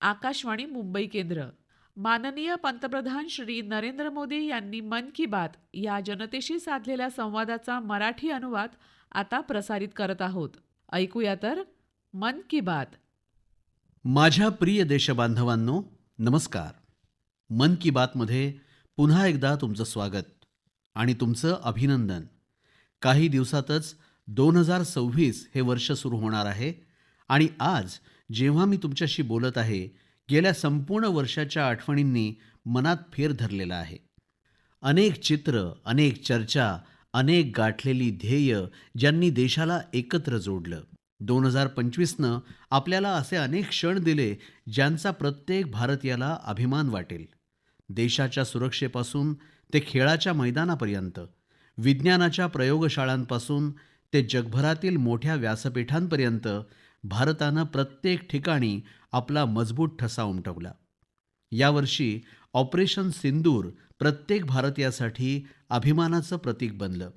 आकाशवाणी मुंबई केंद्र. माननीय पंतप्रधान श्री नरेंद्र मोदी यांनी मन की बात या जनतेशी साधलेल्या संवादाचा मराठी अनुवाद आता प्रसारित करत आहोत. ऐकूया तर मन की बात. माझ्या प्रिय देशबांधवांनो नमस्कार. मन की बातमध्ये पुन्हा एकदा तुमचं स्वागत आणि तुमचं अभिनंदन. काही दिवसातच दोन हजार सव्वीस हे वर्ष सुरू होणार आहे आणि आज जेव्हा मी तुमच्याशी बोलत आहे गेल्या संपूर्ण वर्षाच्या आठवणींनी मनात फेर धरलेला आहे. अनेक चित्र अनेक चर्चा अनेक गाठलेली ध्येय ज्यांनी देशाला एकत्र जोडलं. दोन हजार पंचवीसनं आपल्याला असे अनेक क्षण दिले ज्यांचा प्रत्येक भारतीयाला अभिमान वाटेल. देशाच्या सुरक्षेपासून ते खेळाच्या मैदानापर्यंत विज्ञानाच्या प्रयोगशाळांपासून ते जगभरातील मोठ्या व्यासपीठांपर्यंत भारतानं प्रत्येक ठिकाणी आपला मजबूत ठसा उमटवला. यावर्षी ऑपरेशन सिंदूर प्रत्येक भारतीयासाठी अभिमानाचं प्रतीक बनलं.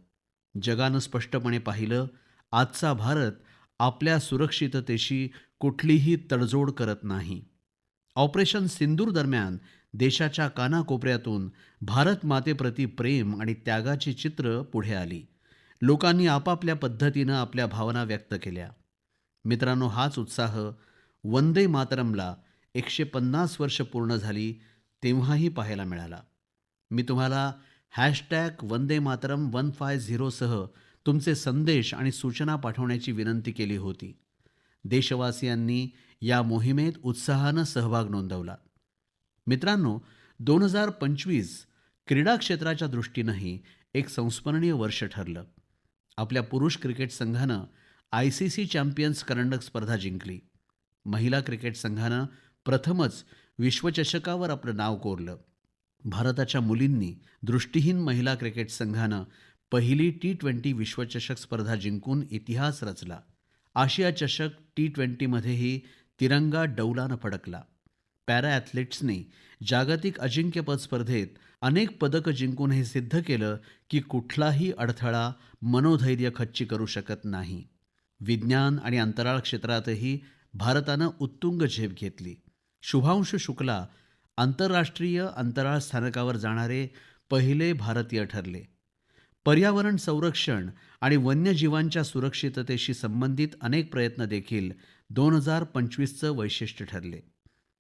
जगानं स्पष्टपणे पाहिलं आजचा भारत आपल्या सुरक्षिततेशी कुठलीही तडजोड करत नाही. ऑपरेशन सिंदूर दरम्यान देशाच्या कानाकोपऱ्यातून भारत मातेप्रती प्रेम आणि त्यागाची चित्र पुढे आली. लोकांनी आपापल्या पद्धतीनं आपल्या भावना व्यक्त केल्या. मित्रांनो हाच उत्साह वंदे मातरमला एकशे पन्नास वर्ष पूर्ण झाली तेव्हाही पाहायला मिळाला. मी तुम्हाला hashtag Vande Mataram one five झिरोसह तुमचे संदेश आणि सूचना पाठवण्याची विनंती केली होती. देशवासियांनी या मोहिमेत उत्साहानं सहभाग नोंदवला. मित्रांनो दोन हजार पंचवीस क्रीडा क्षेत्राच्या दृष्टीनंही एक संस्मरणीय वर्ष ठरलं. आपल्या पुरुष क्रिकेट संघानं आय सी सी चॅम्पियन्स करंडक स्पर्धा जिंकली. महिला क्रिकेट संघानं प्रथमच विश्वचषकावर आपलं नाव कोरलं. भारताच्या मुलींनी दृष्टीहीन महिला क्रिकेट संघानं पहिली टी ट्वेंटी विश्वचषक स्पर्धा जिंकून इतिहास रचला. आशिया चषक टी ट्वेंटीमध्येही तिरंगा डौलानं फडकला. पॅरा ॲथलीट्सनी जागतिक अजिंक्यपद स्पर्धेत अनेक पदकं जिंकून हे सिद्ध केलं की कुठलाही अडथळा मनोधैर्य खच्ची करू शकत नाही. विज्ञान आणि अंतराळ क्षेत्रातही भारतानं उत्तुंग झेप घेतली. शुभांशु शुक्ला आंतरराष्ट्रीय अंतराळ स्थानकावर जाणारे पहिले भारतीय ठरले. पर्यावरण संरक्षण आणि वन्यजीवांच्या सुरक्षिततेशी संबंधित अनेक प्रयत्न देखील दोन हजार पंचवीसचं वैशिष्ट्य ठरले.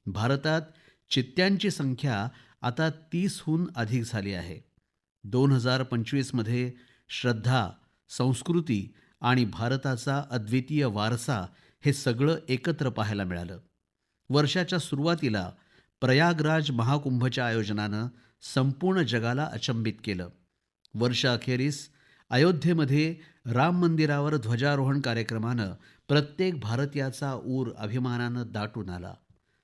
भारतात चित्त्यांची संख्या आता तीसहून अधिक झाली आहे. दोन हजार पंचवीसमध्ये श्रद्धा संस्कृती आणि भारताचा अद्वितीय वारसा हे सगळं एकत्र पाहायला मिळालं. वर्षाच्या सुरुवातीला प्रयागराज महाकुंभच्या आयोजनानं संपूर्ण जगाला अचंबित केलं. वर्षअखेरीस अयोध्येमध्ये राम मंदिरावर ध्वजारोहण कार्यक्रमानं प्रत्येक भारतीयाचा ऊर अभिमानानं दाटून आला.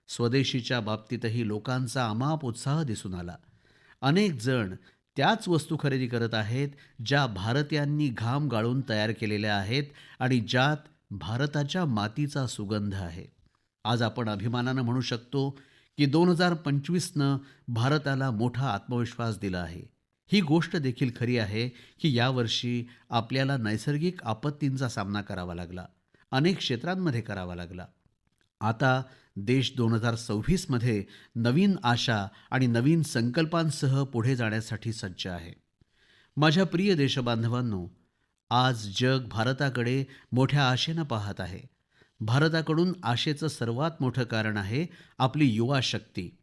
स्वदेशीच्या बाबतीतही लोकांचा अमाप उत्साह दिसून आला. अनेक जण त्याच वस्तू खरेदी करत आहेत ज्या भारतीयांनी घाम गाळून तयार केलेल्या आहेत आणि ज्यात भारताच्या मातीचा सुगंध आहे. आज आपण अभिमानानं म्हणू शकतो की दोन हजार पंचवीसनं भारताला मोठा आत्मविश्वास दिला आहे. ही गोष्ट देखील खरी आहे की यावर्षी आपल्याला नैसर्गिक आपत्तींचा सामना करावा लागला. अनेक क्षेत्रांमध्ये करावा लागला. आता देश दोन हजार सव्वीसमध्ये नवीन आशा आणि नवीन संकल्पांसह पुढे जाण्यासाठी सज्ज आहे. माझ्या प्रिय देशबांधवांनो आज जग भारताकडे मोठ्या आशेनं पाहत आहे. भारताकडून आशेचं सर्वात मोठं कारण आहे आपली युवा शक्ती.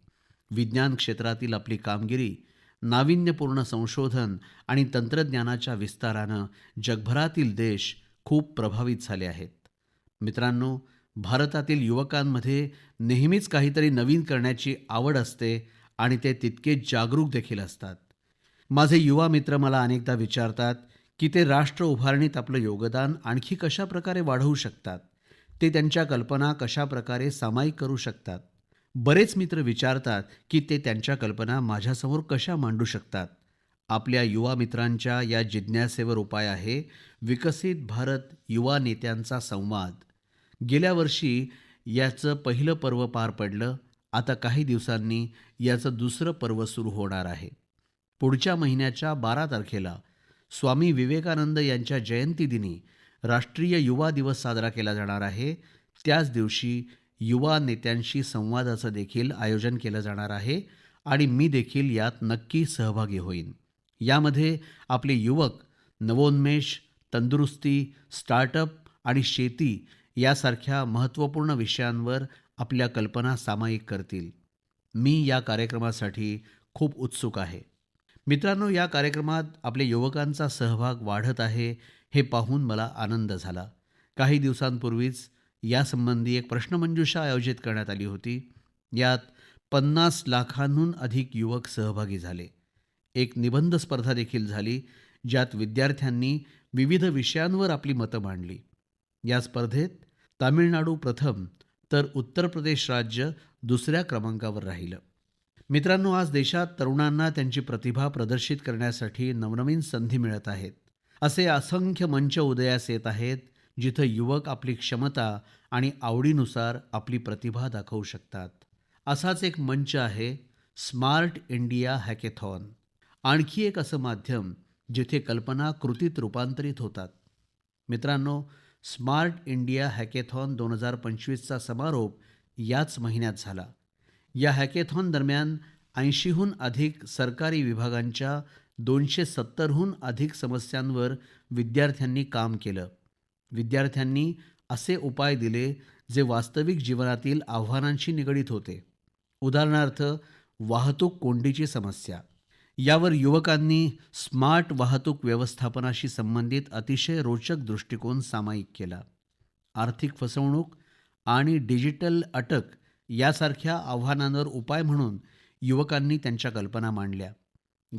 विज्ञान क्षेत्रातील आपली कामगिरी नाविन्यपूर्ण संशोधन आणि तंत्रज्ञानाच्या विस्तारानं जगभरातील देश खूप प्रभावित झाले आहेत. मित्रांनो भारतातील युवकांमध्ये नेहमीच काहीतरी नवीन करण्याची आवड असते आणि ते तितके जागरूक देखील असतात. माझे युवा मित्र मला अनेकदा विचारतात की ते राष्ट्र उभारणीत आपलं योगदान आणखी कशा प्रकारे वाढवू शकतात? ते त्यांच्या कल्पना कशा प्रकारे सामायिक करू शकतात? बरेच मित्र विचारतात की ते त्यांच्या कल्पना माझ्यासमोर कशा मांडू शकतात? आपल्या युवा मित्रांच्या या जिज्ञासेवर उपाय आहे विकसित भारत युवा नेत्यांचा संवाद. गेल्या वर्षी याचं पहिलं पर्व पार पडलं. आता काही दिवसांनी याचं दुसरं पर्व सुरू होणार आहे. पुढच्या महिन्याच्या बारा तारखेला स्वामी विवेकानंद यांच्या जयंतीदिनी राष्ट्रीय युवा दिवस साजरा केला जाणार आहे. त्याच दिवशी युवा नेत्यांशी संवादाचं देखील आयोजन केलं जाणार आहे आणि मी देखील यात नक्की सहभागी होईन. यामध्ये आपले युवक नवोन्मेष तंदुरुस्ती स्टार्टअप आणि शेती यासारख्या महत्त्वपूर्ण विषयांवर आपल्या कल्पना सामायिक करतील. मी या कार्यक्रमासाठी खूप उत्सुक आहे. मित्रांनो या कार्यक्रमात आपल्या युवकांचा सहभाग वाढत आहे हे पाहून मला आनंद झाला. काही दिवसांपूर्वीच यासंबंधी एक प्रश्नमंजुषा आयोजित करण्यात आली होती. यात पन्नास लाखांहून अधिक युवक सहभागी झाले. एक निबंध स्पर्धा देखील झाली ज्यात विद्यार्थ्यांनी विविध विषयांवर आपली मतं मांडली. या स्पर्धेत तामिळनाडू प्रथम तर उत्तर प्रदेश राज्य दुसऱ्या क्रमांकावर राहिलं. मित्रांनो आज देशात तरुणांना त्यांची प्रतिभा प्रदर्शित करण्यासाठी नवनवीन संधी मिळत आहेत. असे असंख्य मंच उदयास येत आहेत जिथं युवक आपली क्षमता आणि आवडीनुसार आपली प्रतिभा दाखवू शकतात. असाच एक मंच आहे स्मार्ट इंडिया हॅकेथॉन. आणखी एक असं माध्यम जिथे कल्पना कृतीत रूपांतरित होतात. मित्रांनो स्मार्ट इंडिया हॅकेथॉन दोन हजार पंचवीसचा समारोप याच महिन्यात झाला. या हॅकेथॉन दरम्यान ऐंशीहून अधिक सरकारी विभागांच्या दोनशे सत्तरहून अधिक समस्यांवर विद्यार्थ्यांनी काम केलं. विद्यार्थ्यांनी असे उपाय दिले जे वास्तविक जीवनातील आव्हानांशी निगडीत होते. उदाहरणार्थ वाहतूक कोंडीची समस्या. यावर युवकांनी स्मार्ट वाहतूक व्यवस्थापनाशी संबंधित अतिशय रोचक दृष्टिकोन सामायिक केला. आर्थिक फसवणूक आणि डिजिटल अटक यासारख्या आव्हानांवर उपाय म्हणून युवकांनी त्यांच्या कल्पना मांडल्या.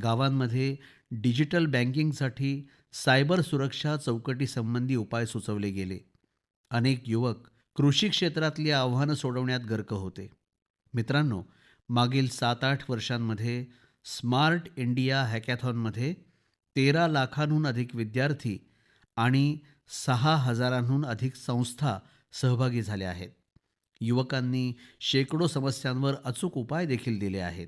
गावांमध्ये डिजिटल बँकिंगसाठी सायबर सुरक्षा चौकटीसंबंधी उपाय सुचवले गेले. अनेक युवक कृषी क्षेत्रातली आव्हानं सोडवण्यात गर्क होते. मित्रांनो मागील सात आठ वर्षांमध्ये स्मार्ट इंडिया हॅकॅथॉनमध्ये तेरा लाखांहून अधिक विद्यार्थी आणि सहा हजारांहून अधिक संस्था सहभागी झाल्या आहेत. युवकांनी शेकडो समस्यांवर अचूक उपाय देखील दिले आहेत.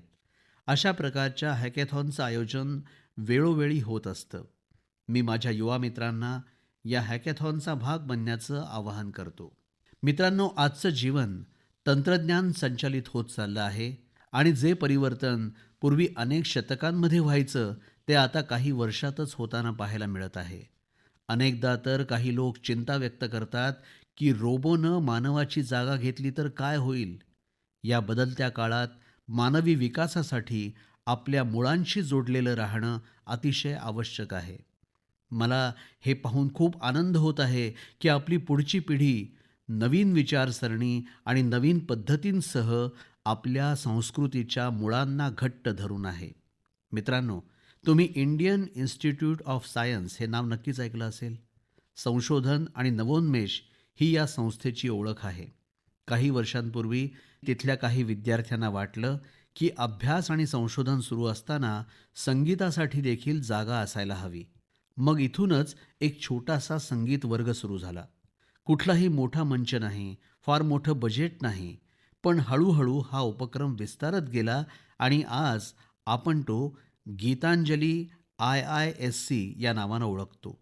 अशा प्रकारच्या हॅकॅथॉनचं आयोजन वेळोवेळी होत असतं. मी माझ्या युवा मित्रांना या हॅकॅथॉनचा भाग बनण्याचं आवाहन करतो. मित्रांनो आजचं जीवन तंत्रज्ञान संचालित होत चाललं आहे आणि जे परिवर्तन पूर्वी अनेक शतकांमध्ये व्हायचं ते आता काही वर्षातच होताना पाहायला मिळत आहे. अनेकदा तर काही लोक चिंता व्यक्त करतात की रोबोनं मानवाची जागा घेतली तर काय होईल? या बदलत्या काळात मानवी विकासासाठी आपल्या मुळांशी जोडलेलं राहणं अतिशय आवश्यक आहे. मला हे पाहून खूप आनंद होत आहे की आपली पुढची पिढी नवीन विचारसरणी आणि नवीन पद्धतींसह आपल्या संस्कृतीच्या मुळांना घट्ट धरून आहे. मित्रांनो तुम्ही इंडियन इन्स्टिट्यूट ऑफ सायन्स हे नाव नक्कीच ऐकलं असेल. संशोधन आणि नवोन्मेष ही या संस्थेची ओळख आहे. काही वर्षांपूर्वी तिथल्या काही विद्यार्थ्यांना वाटलं की अभ्यास आणि संशोधन सुरू असताना संगीतासाठी देखील जागा असायला हवी. मग इथूनच एक छोटासा संगीत वर्ग सुरू झाला. कुठलाही मोठा मंच नाही फार मोठं बजेट नाही पण हळूहळू हा उपक्रम विस्तारत गेला आणि आज आपण तो Gitanjali I I S C या नावानं ओळखतो.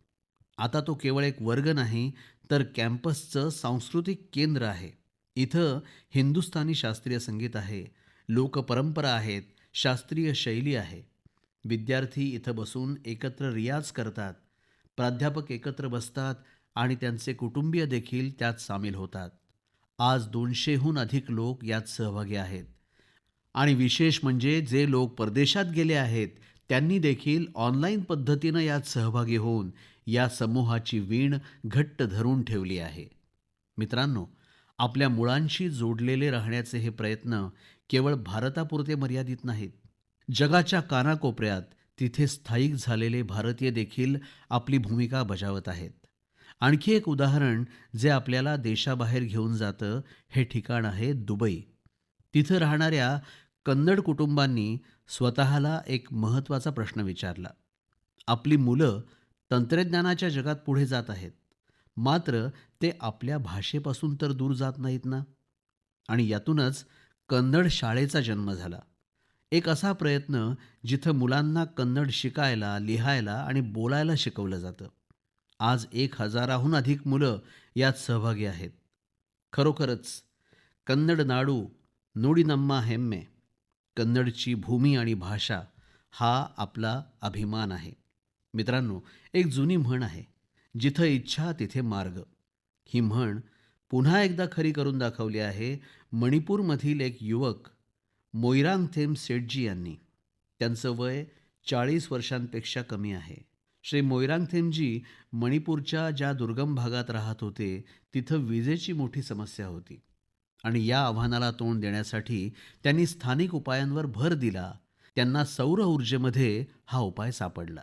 आता तो केवळ एक वर्ग नाही तर कॅम्पसचं सांस्कृतिक केंद्र आहे. इथं हिंदुस्थानी शास्त्रीय संगीत आहे लोकपरंपरा आहेत शास्त्रीय शैली आहे. विद्यार्थी इथं बसून एकत्र रियाज करतात प्राध्यापक एकत्र बसतात आणि त्यांचे कुटुंबीय देखील त्यात सामील होतात. आज दोनशेहून अधिक लोक यात सहभागी आहेत. आणि विशेष म्हणजे जे लोक परदेशात गेले आहेत त्यांनी देखील ऑनलाईन पद्धतीनं यात सहभागी होऊन या समूहाची वीण घट्ट धरून ठेवली आहे. मित्रांनो आपल्या मुळांशी जोडलेले राहण्याचे हे प्रयत्न केवळ भारतापुरते मर्यादित नाहीत. जगाच्या कानाकोपऱ्यात तिथे स्थायिक झालेले भारतीय देखील आपली भूमिका बजावत आहेत. आणखी एक उदाहरण जे आपल्याला देशाबाहेर घेऊन जातं हे ठिकाण आहे दुबई. तिथं राहणाऱ्या कन्नड कुटुंबांनी स्वतःला एक महत्त्वाचा प्रश्न विचारला. आपली मुलं तंत्रज्ञानाच्या जगात पुढे जात आहेत. मात्र ते आपल्या भाषेपासून तर दूर जात नाहीत ना? आणि यातूनच कन्नड शाळेचा जन्म झाला. एक असा प्रयत्न जिथं मुलांना कन्नड शिकायला लिहायला आणि बोलायला शिकवलं जातं. आज एक हजाराहून अधिक मुलं यात सहभागी आहेत. खरोखरच कन्नड नाडू नुडीनम्मा हेम्मे कन्नडची भूमी आणि भाषा हा आपला अभिमान आहे. मित्रांनो एक जुनी म्हण आहे जिथं इच्छा तिथे मार्ग. ही म्हण पुन्हा एकदा खरी करून दाखवली आहे मणिपूरमधील एक युवक मोईरांगथेम सेठजी यांनी. त्यांचं वय चाळीस वर्षांपेक्षा कमी आहे. श्री मोईरांगथेमजी मणिपूरच्या ज्या दुर्गम भागात राहत होते तिथं विजेची मोठी समस्या होती. आणि या आव्हानाला तोंड देण्यासाठी त्यांनी स्थानिक उपायांवर भर दिला. त्यांना सौर ऊर्जेमध्ये हा उपाय सापडला.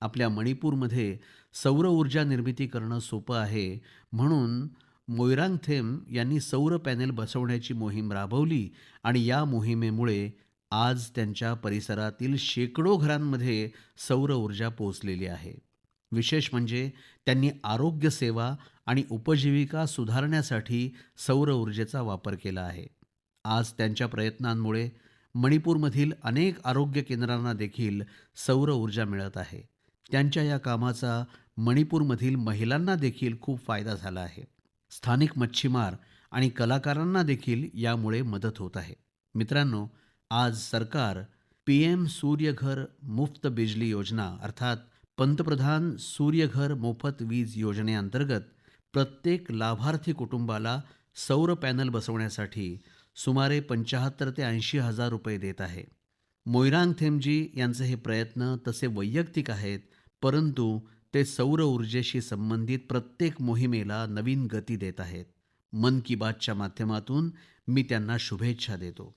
आपल्या मणिपूरमध्ये सौर ऊर्जा निर्मिती करणं सोपं आहे म्हणून मोईरांगथेम यांनी सौर पॅनेल बसवण्याची मोहीम राबवली आणि या मोहिमेमुळे आज त्यांच्या परिसरातील शेकडो घरांमध्ये सौर ऊर्जा पोहोचलेली आहे. विशेष म्हणजे त्यांनी आरोग्य सेवा आणि उपजीविका सुधारण्यासाठी सौर ऊर्जेचा वापर केला आहे. आज त्यांच्या प्रयत्नांमुळे मणिपूरमधील अनेक आरोग्य केंद्रांना देखील सौर ऊर्जा मिळत आहे. त्यांच्या या कामाचा मणिपूरमधील महिलांना देखील खूप फायदा झाला आहे. स्थानिक मच्छीमार आणि कलाकारांना देखील यामुळे मदत होत आहे. मित्रांनो आज सरकार पी एम सूर्यघर मुफ्त बिजली योजना अर्थात पंतप्रधान सूर्यघर मोफत वीज योजनेअंतर्गत प्रत्येक लाभार्थी कुटुंबाला सौर पॅनल बसवण्यासाठी सुमारे पंचाहत्तर ते ऐंशी हजार रुपये देत आहे. मोईरांग थेमजी यांचे हे प्रयत्न तसे वैयक्तिक आहेत परंतु ते सौर ऊर्जेशी संबंधित प्रत्येक मोहिमेला नवीन गती देत आहेत. मन की बातच्या माध्यमातून मी त्यांना शुभेच्छा देतो.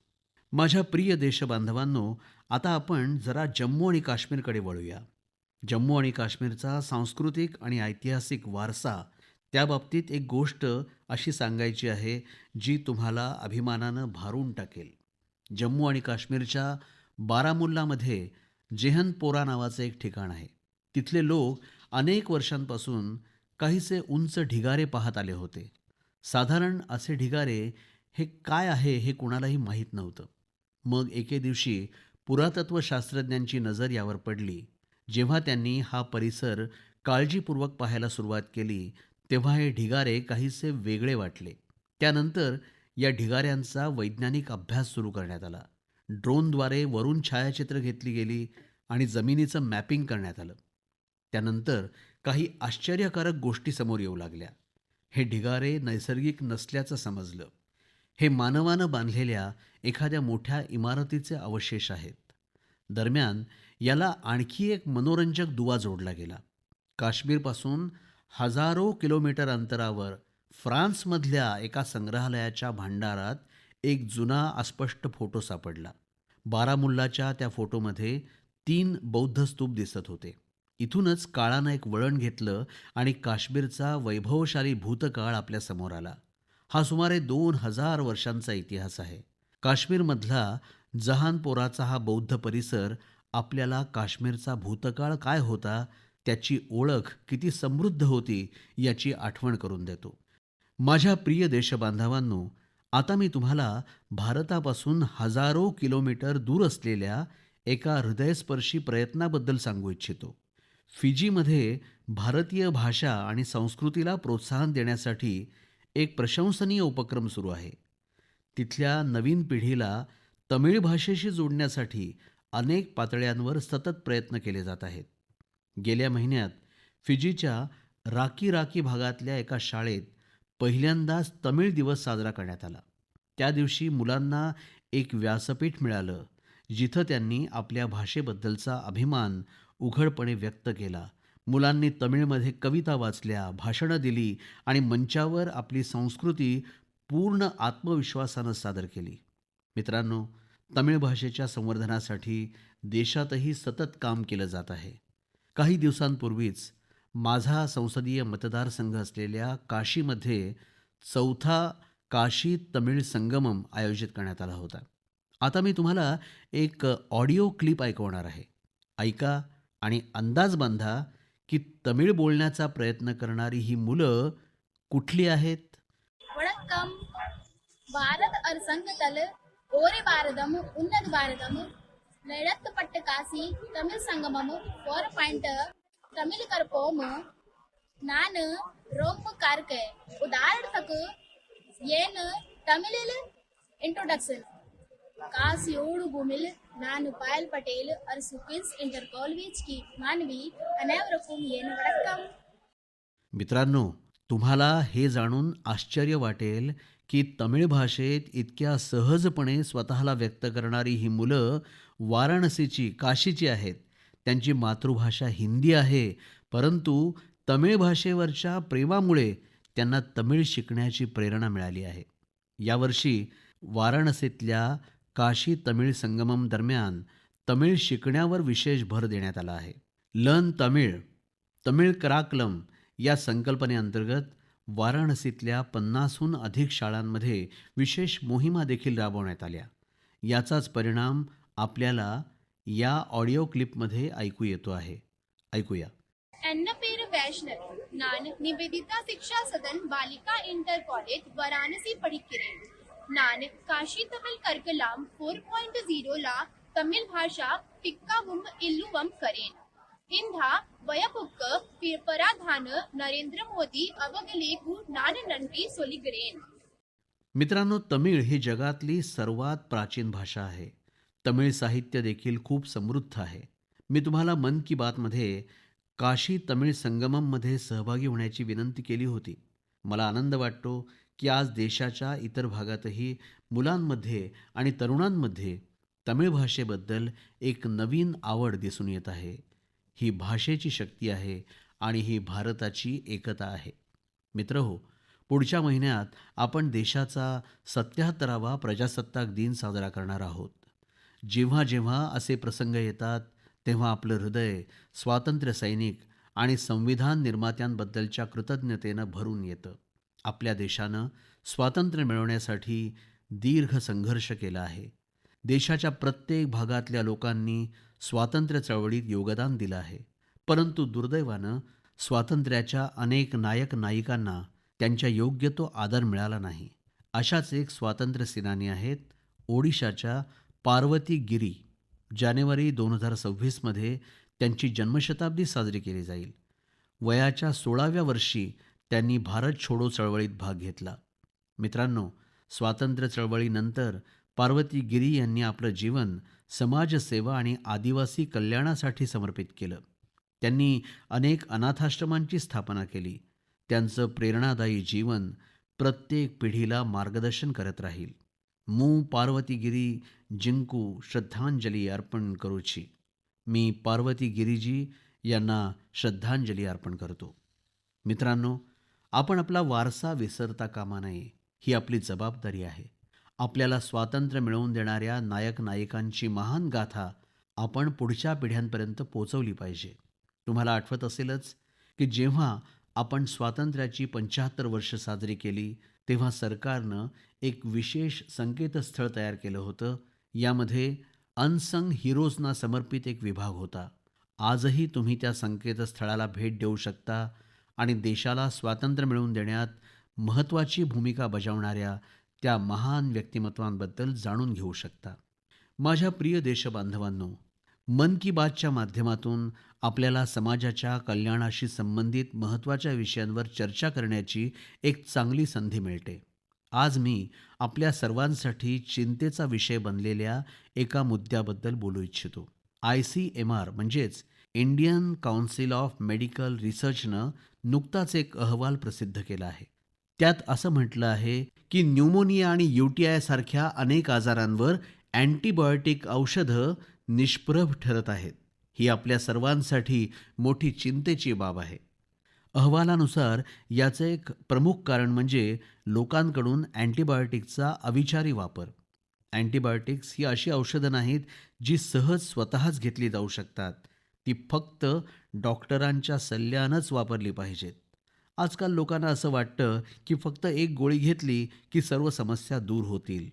माझ्या प्रिय देशबांधवांनो आता आपण जरा जम्मू आणि काश्मीरकडे वळूया. जम्मू आणि काश्मीरचा सांस्कृतिक आणि ऐतिहासिक वारसा त्याबाबतीत एक गोष्ट अशी सांगायची आहे जी तुम्हाला अभिमानानं भारून टाकेल. जम्मू आणि काश्मीरच्या बारामुल्लामध्ये जेहनपोरा नावाचं एक ठिकाण आहे. तिथले लोक अनेक वर्षांपासून काहीसे उंच ढिगारे पाहत आले होते. साधारण असे ढिगारे हे काय आहे हे कुणालाही माहीत नव्हतं. मग एके दिवशी पुरातत्व शास्त्रज्ञांची नजर यावर पडली. जेव्हा त्यांनी हा परिसर काळजीपूर्वक पाहायला सुरुवात केली तेव्हा हे ढिगारे काहीसे वेगळे वाटले. त्यानंतर या ढिगाऱ्यांचा वैज्ञानिक अभ्यास सुरू करण्यात आला. ड्रोनद्वारे वरून छायाचित्र घेतली गेली आणि जमिनीचं मॅपिंग करण्यात आलं. त्यानंतर काही आश्चर्यकारक गोष्टी समोर येऊ लागल्या. हे ढिगारे नैसर्गिक नसल्याचं समजलं. हे मानवानं बांधलेल्या एखाद्या मोठ्या इमारतीचे अवशेष आहेत. दरम्यान याला आणखी एक मनोरंजक दुवा जोडला गेला. काश्मीरपासून हजारो किलोमीटर अंतरावर फ्रान्समधल्या एका संग्रहालयाच्या भांडारात एक जुना अस्पष्ट फोटो सापडला. बारामुल्लाच्या त्या फोटोमध्ये तीन बौद्ध स्तूप दिसत होते. इथूनच काळानं एक वळण घेतलं आणि काश्मीरचा वैभवशाली भूतकाळ आपल्यासमोर आला. हा सुमारे दोन हजार वर्षांचा इतिहास आहे. काश्मीरमधला जहानपोराचा हा बौद्ध परिसर आपल्याला काश्मीरचा भूतकाळ काय होता त्याची ओळख किती समृद्ध होती याची आठवण करून देतो. माझ्या प्रिय देशबांधवांनो आता मी तुम्हाला भारतापासून हजारो किलोमीटर दूर असलेल्या एका हृदयस्पर्शी प्रयत्नाबद्दल सांगू इच्छितो. फिजीमध्ये भारतीय भाषा आणि संस्कृतीला प्रोत्साहन देण्यासाठी एक प्रशंसनीय उपक्रम सुरू आहे. तिथल्या नवीन पिढीला तमिळ भाषेशी जोडण्यासाठी अनेक पातळ्यांवर सतत प्रयत्न केले जात आहेत. गेल्या महिन्यात फिजीच्या राकी राकी भागातल्या एका शाळेत पहिल्यांदाच तमिळ दिवस साजरा करण्यात आला. त्या दिवशी मुलांना एक व्यासपीठ मिळालं जिथं त्यांनी आपल्या भाषेबद्दलचा अभिमान उघडपणे व्यक्त केला मुलांनी तमिळमध्ये कविता वाचल्या भाषणं दिली आणि मंचावर आपली संस्कृती पूर्ण आत्मविश्वासानं सादर केली. मित्रांनो तमिळ भाषेच्या संवर्धनासाठी देशातही सतत काम केलं जात आहे. काही दिवसांपूर्वीच माझा संसदीय मतदारसंघ असलेल्या काशीमध्ये चौथा काशी तमिळ संगमम आयोजित करण्यात आला होता. आता मी तुम्हाला एक ऑडिओ क्लिप ऐकवणार आहे. ऐका आणि अंदाज बांधा की तमिळ बोलण्याचा प्रयत्न करणारी ही मुलं कुठली आहेत வணக்கம் பாரத் அரசாங்கத்தால் ஓரே பாரதம் உன்னத பாரதம் நடத்தப்பட்ட காசி தமிழ் சங்கமம் ஃபோர் பாயிண்ட் தமிழ் கற்போம் நான் ரொம்ப கருக்க உதாரணத்துக்கு ஏன்னு தமிழில் இன்ட்ரோடக்ஷன் कासयोड़ नानु पायल पटेल और सुकिन्स इंटर कॉलेज की मानवी अनेवरकुम येन वडक्कम मित्रांनो तुम्हाला हे जाणून आश्चर्य वाटेल की तमिळ भाषेत इतक्या सहजपणे स्वतःला व्यक्त करणारी ही मुलं वाराणसीची काशीची आहेत. त्यांची मातृभाषा हिंदी आहे परंतु तमिळ भाषेवरच्या प्रेमामुळे त्यांना तमिळ शिकण्याची प्रेरणा मिळाली आहे. यावर्षी वाराणसीतल्या काशी तमिळ संगमम दरम्यान तमिळ शिकण्यावर विशेष भर देण्यात आला आहे. लर्न तमिळ तमिळ कराकलम या संकल्पनेअंतर्गत वाराणसीतल्या पन्नासहून अधिक शाळांमध्ये विशेष मोहिमा देखील राबवण्यात आल्या. याचाच परिणाम आपल्याला या ऑडिओ क्लिपमध्ये ऐकू येतो आहे. ऐकूया. अन्नपीर वैष्णव नान निवेदिता शिक्षा सदन बालिका इंटर कॉलेज वाराणसी पढ़ी नान काशी तमिल करकलाम 4.0 ला तमिळ भाषा पिक्कावुम इल्लुवम करेन. इंधा वयपुक्क पराधान नरेंद्र मोदी अवगलेगू नान नंटी सोलिगरेन. मित्रांनो तमिळ ही जगातली सर्वात प्राचीन भाषा आहे. तमिळ साहित्य देखील खूप समृद्ध आहे. मी तुम्हाला मन की बातमध्ये काशी तमिळ संगमममध्ये सहभागी होण्याची विनंती केली होती. मला आनंद वाटतो की आज देशाच्या इतर भागातही मुलांमध्ये आणि तरुणांमध्ये तमिळ भाषेबद्दल एक नवीन आवड दिसून येत आहे. ही भाषेची शक्ती आहे आणि ही भारताची एकता आहे. मित्र हो पुढच्या महिन्यात आपण देशाचा सत्याहत्तरावा प्रजासत्ताक दिन साजरा करणार आहोत. जेव्हा जेव्हा असे प्रसंग येतात तेव्हा आपलं हृदय स्वातंत्र्य सैनिक आणि संविधान निर्मात्यांबद्दलच्या कृतज्ञतेनं भरून येतं. आपल्या देशानं स्वातंत्र्य मिळवण्यासाठी दीर्घ संघर्ष केला आहे. देशाच्या प्रत्येक भागातल्या लोकांनी स्वातंत्र्य चळवळीत योगदान दिलं आहे. परंतु दुर्दैवानं स्वातंत्र्याच्या अनेक नायक नायिकांना त्यांच्या योग्य तो आदर मिळाला नाही. अशाच एक स्वातंत्र्य सेनानी आहेत ओडिशाच्या पार्वती गिरी. जानेवारी दोन हजार सव्वीसमध्ये त्यांची जन्मशताब्दी साजरी केली जाईल. वयाच्या सोळाव्या वर्षी त्यांनी भारत छोडो चळवळीत भाग घेतला. मित्रांनो स्वातंत्र्य चळवळीनंतर पार्वती गिरी यांनी आपलं जीवन समाजसेवा आणि आदिवासी कल्याणासाठी समर्पित केलं. त्यांनी अनेक अनाथाश्रमांची स्थापना केली. त्यांचं प्रेरणादायी जीवन प्रत्येक पिढीला मार्गदर्शन करत राहील. मू. पार्वतीगिरी जिंकू श्रद्धांजली अर्पण करूची. मी पार्वती गिरीजी यांना श्रद्धांजली अर्पण करतो. मित्रांनो आपण आपला वारसा विसरता कामा नये ही आपली जबाबदारी आहे. आपल्याला स्वातंत्र्य मिळवून देणाऱ्या नायक नायिकांची महान गाथा आपण पुढच्या पिढ्यांपर्यंत पोचवली पाहिजे. तुम्हाला आठवत असेलच की जेव्हा आपण स्वातंत्र्याची पंच्याहत्तर वर्ष साजरी केली तेव्हा सरकारनं एक विशेष संकेतस्थळ तयार केलं होतं. यामध्ये अनसंग हिरोजना समर्पित एक विभाग होता. आजही तुम्ही त्या संकेतस्थळाला भेट देऊ शकता. आणि देशाला स्वातंत्र्य मिळवून देण्यात महत्त्वाची भूमिका बजावणाऱ्या त्या महान व्यक्तिमत्वांबद्दल जाणून घेऊ शकता. माझ्या प्रिय देशबांधवांनो मन की बातच्या माध्यमातून आपल्याला समाजाच्या कल्याणाशी संबंधित महत्त्वाच्या विषयांवर चर्चा करण्याची एक चांगली संधी मिळते. आज मी आपल्या सर्वांसाठी चिंतेचा विषय बनलेल्या एका मुद्द्याबद्दल बोलू इच्छितो. आय सी एम आर म्हणजेच इंडियन काउन्सिल ऑफ मेडिकल रिसर्चनं नुकताच एक अहवाल प्रसिद्ध केला आहे. त्यात असं म्हटलं आहे की न्यूमोनिया आणि यूटीआय सारख्या अनेक आजारांवर अँटीबायोटिक औषधं निष्प्रभ ठरत आहेत. ही आपल्या सर्वांसाठी मोठी चिंतेची बाब आहे. अहवालानुसार याचं एक प्रमुख कारण म्हणजे लोकांकडून अँटीबायोटिकचा अविचारी वापर. अँटीबायोटिक्स ही अशी औषधं नाहीत जी सहज स्वतःच घेतली जाऊ शकतात. ती फक्त डॉक्टरांच्या सल्ल्यानंच वापरली पाहिजेत. आजकाल लोकांना असं वाटतं की फक्त एक गोळी घेतली की सर्व समस्या दूर होतील.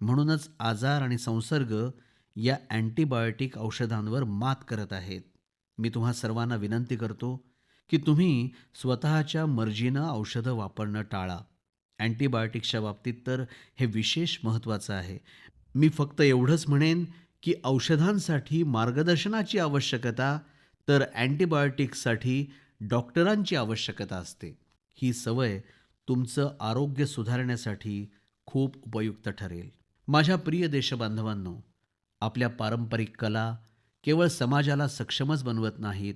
म्हणूनच आजार आणि संसर्ग या अँटीबायोटिक औषधांवर मात करत आहेत. मी तुम्हा सर्वांना विनंती करतो की तुम्ही स्वतःच्या मर्जीनं औषधं वापरणं टाळा. अँटीबायोटिक्सच्या बाबतीत तर हे विशेष महत्त्वाचं आहे. मी फक्त एवढंच म्हणेन की औषधांसाठी मार्गदर्शनाची आवश्यकता तर अँटीबायोटिक्ससाठी डॉक्टरांची आवश्यकता असते. ही सवय तुमचं आरोग्य सुधारण्यासाठी खूप उपयुक्त ठरेल. माझ्या प्रिय देशबांधवांनो आपल्या पारंपरिक कला केवळ समाजाला सक्षमच बनवत नाहीत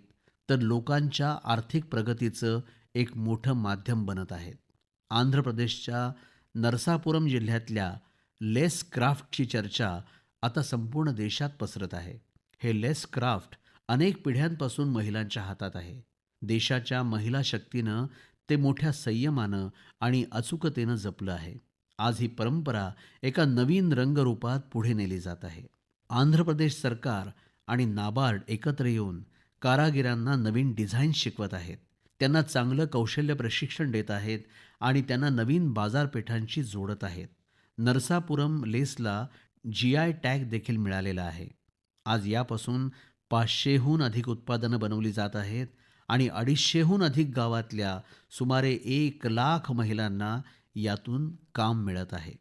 तर लोकांच्या आर्थिक प्रगतीचं एक मोठं माध्यम बनत आहेत. आंध्र प्रदेशच्या नरसापुरम जिल्ह्यातल्या लेस क्राफ्टची चर्चा आता संपूर्ण देशात पसरत आहे. हे लेस क्राफ्ट अनेक पिढ्यांपासून महिलांच्या हातात आहे. देशाच्या महिला शक्तीनं ते मोठ्या संयमानं आणि अचूकतेनं जपलं आहे. आज ही परंपरा एका नवीन रंगरूपात पुढे नेली जात आहे. आंध्र प्रदेश सरकार आणि नाबार्ड एकत्र येऊन कारागिरांना नवीन डिझाईन शिकवत आहेत. त्यांना चांगलं कौशल्य प्रशिक्षण देत आहेत आणि त्यांना नवीन बाजारपेठांशी जोडत आहेत. नरसापुरम लेसला जी आय टॅग देखील मिळालेला आहे. आज यापासून पाचशेहून अधिक उत्पादनं बनवली जात आहेत आणि अडीचशेहून अधिक गावातल्या सुमारे एक लाख महिलांना यातून काम मिळत आहे.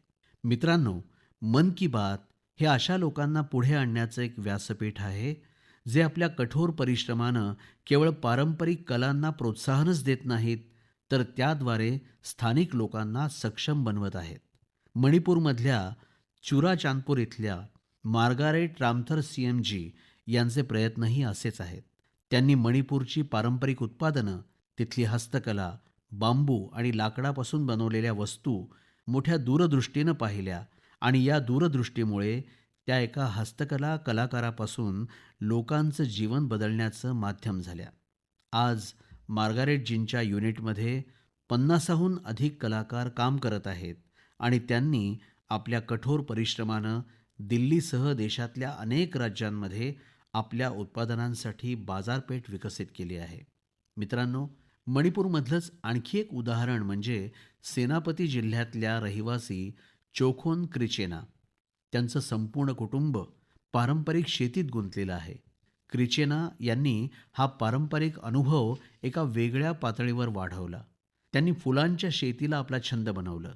मित्रांनो मन की बात हे अशा लोकांना पुढे आणण्याचं एक व्यासपीठ आहे जे आपल्या कठोर परिश्रमानं केवळ पारंपरिक कलांना प्रोत्साहनच देत नाहीत तर त्याद्वारे स्थानिक लोकांना सक्षम बनवत आहेत. मणिपूरमधल्या चुराचांदपूर इथल्या Margaret Ramtharsiem ji यांचे प्रयत्नही असेच आहेत. त्यांनी मणिपूरची पारंपरिक उत्पादनं तिथली हस्तकला बांबू आणि लाकडापासून बनवलेल्या वस्तू मोठ्या दूरदृष्टीनं पाहिल्या आणि या दूरदृष्टीमुळे त्या एका हस्तकला कलाकारापासून लोकांचं जीवन बदलण्याचं माध्यम झाल्या. आज मार्गारेटजींच्या युनिटमध्ये पन्नासाहून अधिक कलाकार काम करत आहेत आणि त्यांनी आपल्या कठोर परिश्रमानं दिल्लीसह देशातल्या अनेक राज्यांमध्ये आपल्या उत्पादनांसाठी बाजारपेठ विकसित केली आहे. मित्रांनो मणिपूरमधलंच आणखी एक उदाहरण म्हणजे सेनापती जिल्ह्यातल्या रहिवासी चोखोन क्रिचेना. त्यांचं संपूर्ण कुटुंब पारंपरिक शेतीत गुंतलेलं आहे. क्रिचेना यांनी हा पारंपरिक अनुभव एका वेगळ्या पातळीवर वाढवला. त्यांनी फुलांच्या शेतीला आपला छंद बनवलं.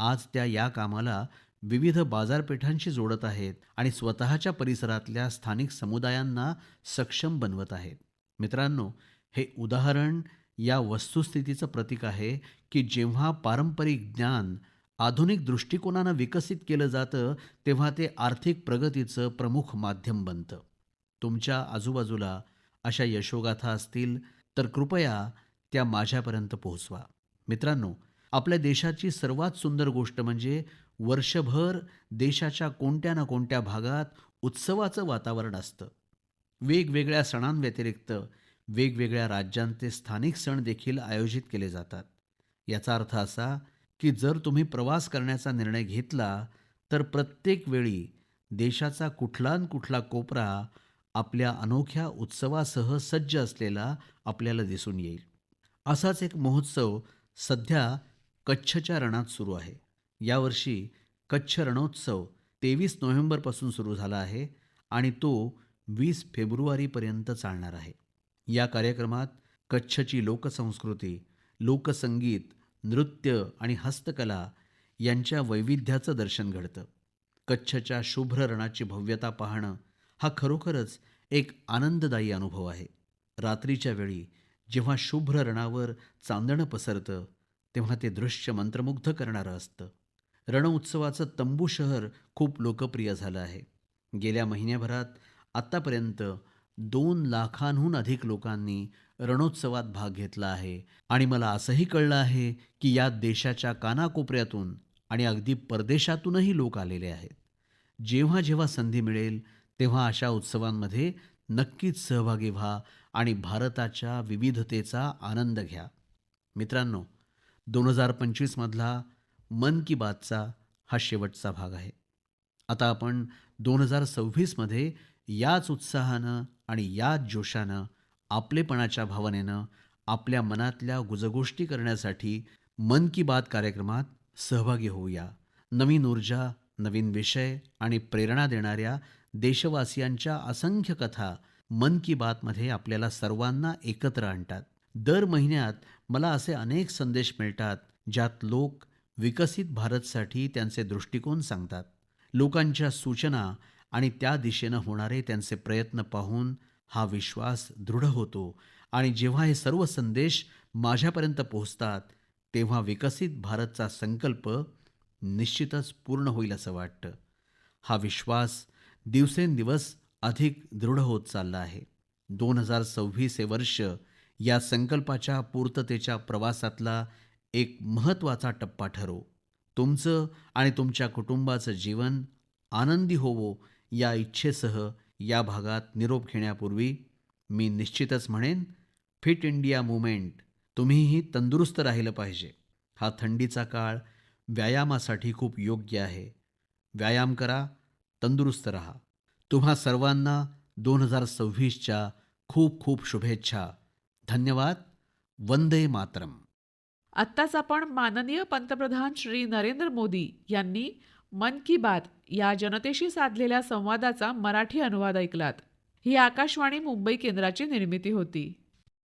आज त्या या कामाला विविध बाजारपेठांशी जोडत आहेत आणि स्वतःच्या परिसरातल्या स्थानिक समुदायांना सक्षम बनवत आहेत. मित्रांनो हे उदाहरण या वस्तुस्थितीचं प्रतीक आहे की जेव्हा पारंपरिक ज्ञान आधुनिक दृष्टिकोनानं विकसित केलं जातं तेव्हा ते आर्थिक प्रगतीचं प्रमुख माध्यम बनतं. तुमच्या आजूबाजूला अशा यशोगाथा असतील तर कृपया त्या माझ्यापर्यंत पोहोचवा. मित्रांनो आपल्या देशाची सर्वात सुंदर गोष्ट म्हणजे वर्षभर देशाच्या कोणत्या ना कोणत्या भागात उत्सवाचं वातावरण असतं. वेगवेगळ्या सणांव्यतिरिक्त वेगवेगळ्या राज्यांचे स्थानिक सण देखील आयोजित केले जातात. याचा अर्थ असा की जर तुम्ही प्रवास करण्याचा निर्णय घेतला तर प्रत्येक वेळी देशाचा कुठला न कुठला कोपरा आपल्या अनोख्या उत्सवासह सज्ज असलेला आपल्याला दिसून येईल. असाच एक महोत्सव सध्या कच्छच्या रणात सुरू आहे. यावर्षी कच्छ रणोत्सव तेवीस नोव्हेंबरपासून सुरू झाला आहे आणि तो वीस फेब्रुवारीपर्यंत चालणार आहे. या कार्यक्रमात कच्छची लोकसंस्कृती लोकसंगीत नृत्य आणि हस्तकला यांच्या वैविध्याचं दर्शन घडतं. कच्छच्या शुभ्र रणाची भव्यता पाहणं हा खरोखरच एक आनंददायी अनुभव आहे. रात्रीच्या वेळी जेव्हा शुभ्र रणावर चांदणं पसरतं तेव्हा ते दृश्य मंत्रमुग्ध करणारं असतं. रण उत्सवाचं तंबू शहर खूप लोकप्रिय झालं आहे. गेल्या महिन्याभरात आत्तापर्यंत दोन लाखांहून अधिक लोकांनी रणोत्सवात भाग घेतला आहे. आणि मला असंही कळलं आहे की या देशाच्या कानाकोपऱ्यातून आणि अगदी परदेशातूनही लोक आलेले आहेत. जेव्हा जेव्हा संधी मिळेल तेव्हा अशा उत्सवांमध्ये नक्कीच सहभागी व्हा आणि भारताच्या विविधतेचा आनंद घ्या. मित्रांनो दोन हजार पंचवीसमधला मन की बातचा हा शेवटचा भाग आहे. आता आपण दोन हजार सव्वीसमध्ये याच उत्साहानं आणि याच जोशानं आपलेपणाच्या भावनेनं आपल्या मनातल्या गुजगोष्टी करण्यासाठी मन की बात कार्यक्रमात सहभागी होऊया. नवीन ऊर्जा नवीन विषय आणि प्रेरणा देणाऱ्या देशवासियांच्या असंख्य कथा मन की बातमध्ये आपल्याला सर्वांना एकत्र आणतात. दर महिन्यात मला असे अनेक संदेश मिळतात ज्यात लोक विकसित भारतसाठी त्यांचे दृष्टिकोन सांगतात. लोकांच्या सूचना आणि त्या दिशेनं होणारे त्यांचे प्रयत्न पाहून हा विश्वास दृढ होतो आणि जेव्हा हे सर्व संदेश माझ्यापर्यंत पोहोचतात तेव्हा विकसित भारतचा संकल्प निश्चितच पूर्ण होईल असं वाटतं. हा विश्वास दिवसेंदिवस अधिक दृढ होत चालला आहे. दोन हजार सव्वीस हे वर्ष या संकल्पाच्या पूर्ततेच्या प्रवासातला एक महत्त्वाचा टप्पा ठरो. तुमचं आणि तुमच्या कुटुंबाचं जीवन आनंदी होवो या इच्छेसह या भागात निरोप घेण्यापूर्वी मी निश्चितच म्हणेन फिट इंडिया मुवमेंट तुम्हीही तंदुरुस्त राहिलं पाहिजे. हा थंडीचा काळ व्यायामासाठी खूप योग्य आहे. व्यायाम करा तंदुरुस्त रहा. तुम्हा सर्वांना दोन हजार सव्वीसच्या खूप खूप शुभेच्छा. धन्यवाद. वंदे मातरम. आत्ताच आपण माननीय पंतप्रधान श्री नरेंद्र मोदी यांनी मन की बात या जनतेशी साधलेल्या संवादाचा मराठी अनुवाद ऐकलात. ही आकाशवाणी मुंबई केंद्राची निर्मिती होती.